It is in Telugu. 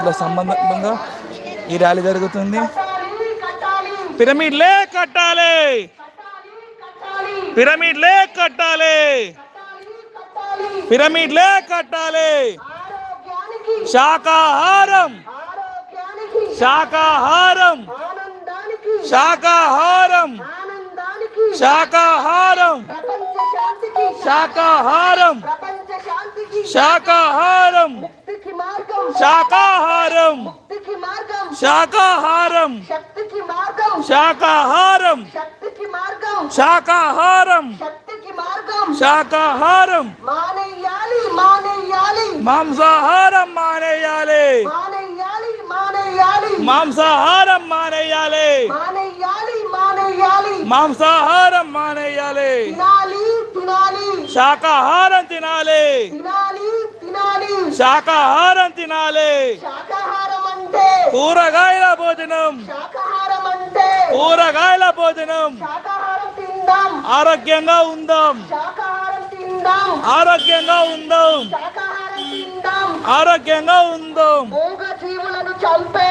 సంబంధంగా ఈ ర్యాలీ జరుగుతుంది. పిరమిడ్లే కట్టాలి. పిరమిడ్లే కట్టాలి. పిరమిడ్లే కట్టాలి. శాకాహారం. శాకాహారం. ఆనందానికి శాకాహారం. ఆనందానికి శాకాహారం. ప్రపంచ శాంతికి శాకాహారం. ప్రపంచ శాంతికి. శాకాహారం. శాకాహారం ముక్తికి మార్గం శాకాహారం శక్తికి మార్గం శాకాహారం శక్తికి మార్గం శాకాహారం శక్తికి మార్గం శాకాహారం మానేయాలి మానేయాలి మాంసాహారం మానేయాలి మానేయాలి మానేయాలి మాంసాహారం మానేయాలి మానేయాలి మానేయాలి మాంసాహారం మానేయాలి తినాలి తినాలి శాకాహారం తినాలి తినాలి తినాలి శాకాహారం తినాలి కూరగాయల భోజనం. కూరగాయల భోజనం. ఆరోగ్యంగా ఉందాం. ఆరోగ్యంగా ఉందాం. ఆరోగ్యంగా ఉందాం. మూగ జీవులను చంపే